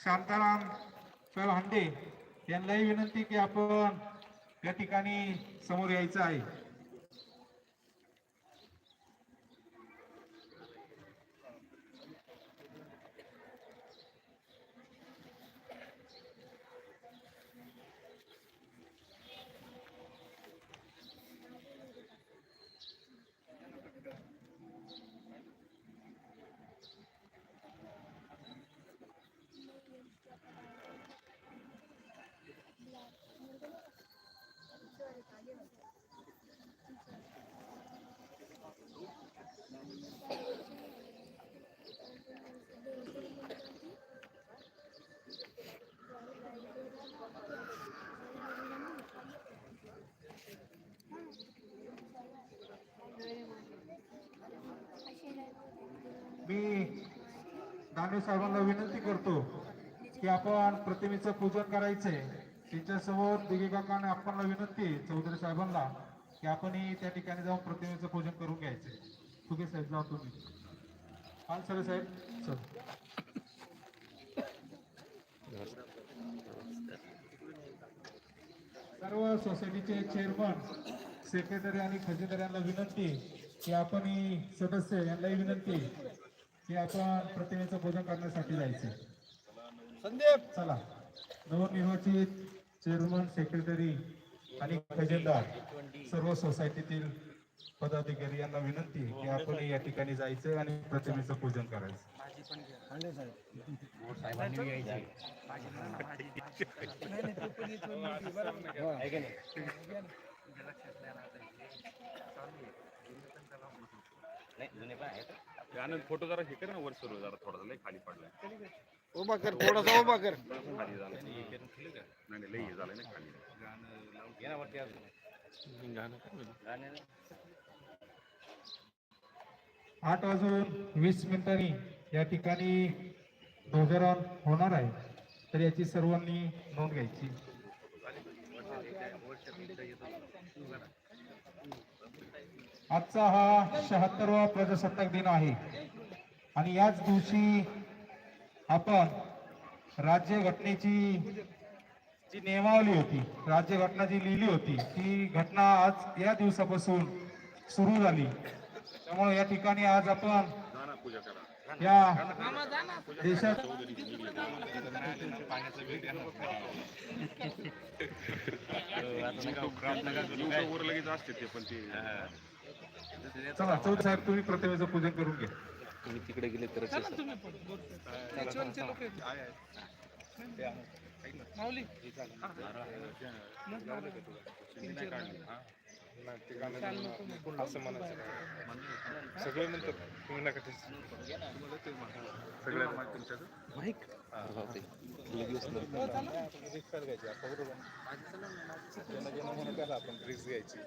शांताराम साहेब हांडे. यांनाही विनंती की आपण या ठिकाणी समोर यायचं आहे मी दानवे साहेबांना विनंती करतो की आपण प्रतिमेचं पूजन करायचंय. त्यांच्यासमोर दिघे काकाने आणि आपणला विनंती चौधरी साहेबांना की आपणही त्या ठिकाणी जाऊन प्रतिमेचं पूजन करून घ्यायचंय. तुके साहेब जाऊ तुम्ही. हाल सर साहेब चल. सर्व सोसायटीचे चेअरमन सेक्रेटरी आणि खजिनदार यांना विनंती की आपण ही सदस्य यांनाही विनंती की आपण प्रतिमेचं पूजन करण्यासाठी जायचं. संदीप! चला. नवनिर्वाचित चेअरमन सेक्रेटरी आणि खजिनदार सर्व सोसायटीतील पदाधिकारी यांना विनंती की आपण या ठिकाणी जायचं आणि प्रतिमेचं पूजन करायचं. आनंद फोटो जरा हे कर ना वर सुरू जरा थोडा लय खाली पडलाय. उभा कर थोडासा उभा कर. खाली झालं नाही नाही लय हे झालंय ना खाली. आठ वाजून वीस मिनिटांनी या ठिकाणी ध्वजारोहण होणार आहे. तर याची सर्वांनी नोंद घ्यायची. आजचा हा शहात्तरवा प्रजासत्ताक दिन आहे. आणि याच दिवशी आपण राज्य घटनेची जी नियमावली होती राज्य घटना जी लिहिली होती ती घटना आज या दिवसापासून सुरू झाली. त्यामुळे या ठिकाणी आज आपण या देशात दिवसा वर लगेच असते ते पण ते. चला चौधरी साहेब तुम्ही प्रतिमेचं पूजन करून घ्या. तुम्ही तिकडे गेले तर सगळे म्हणतात तुम्ही नका सगळ्या माहिती तुमच्याकडे लगेच रिक्स घ्यायची आपण रिक्स घ्यायची.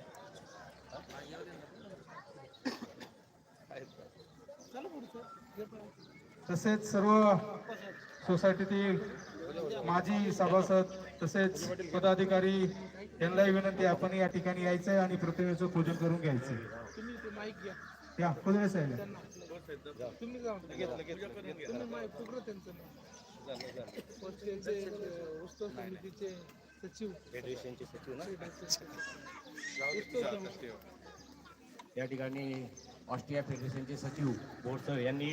तसेच सर्व सोसायटीतील माजी सभासद तसेच पदाधिकारी यांनाही विनंती आपण या ठिकाणी यायचंय आणि प्रतिमेचं पूजन करून घ्यायचंय. या कुदळे साहेब. फेडरेशनचे सचिव ना? या ठिकाणी ऑस्ट्रिया फेडरेशनचे सचिव बोरसर यांनी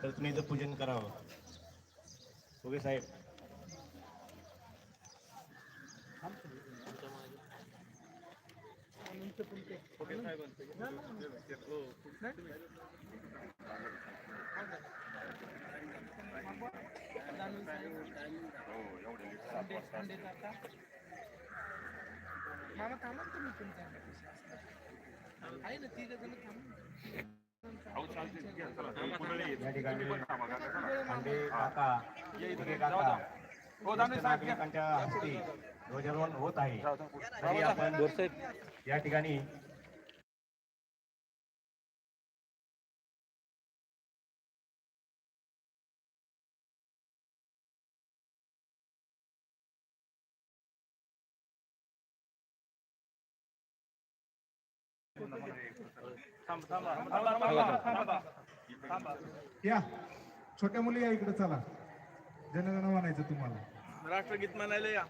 प्रतिमेचं पूजन करावं. ओके साहेब. या ठिकाणी खांडे काका दिघे काका. ज्येष्ठ नागरिकांच्या हस्ते ध्वजारोहण होत आहे. तरी आपण या ठिकाणी या. छोट्या मुली या इकडे चला. जनगण म्हणायचं तुम्हाला. राष्ट्रगीत म्हणायला या.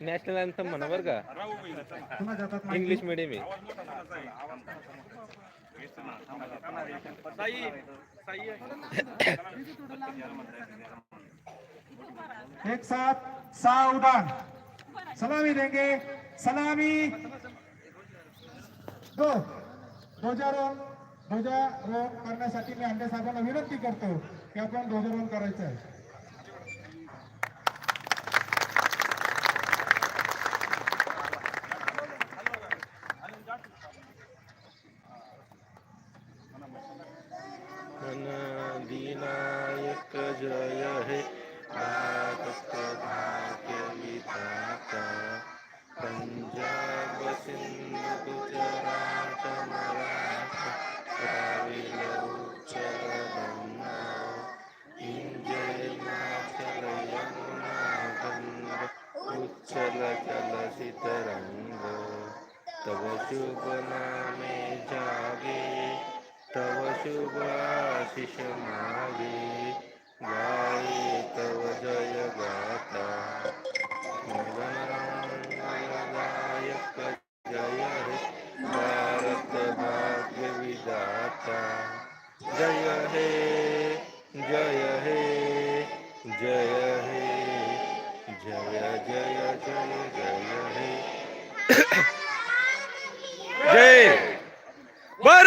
नॅशनल अँथम म्हणा बरं का. हातात माहिती? इंग्लिश मिडियम आहे. साई साई एक साथ सहा उडान. सलामी देंगे. सलामी. दो ध्वजारोहण ध्वजारोहण करण्यासाठी मी अंडे साहेबांना विनंती करतो की आपण ध्वजारोहण करायचं आहे. तव शुभ नामे जागे तव शुभ आशिष मागे गाये तव जय गाता। गायक जय हे भारत भाग्य विधाता। जय हे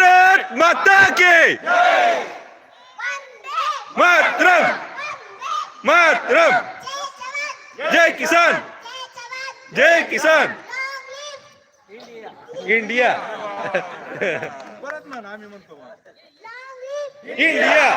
भारत माता के। मातरम। मातरम। जय किसान। जय किसान। इंडिया। इंडिया।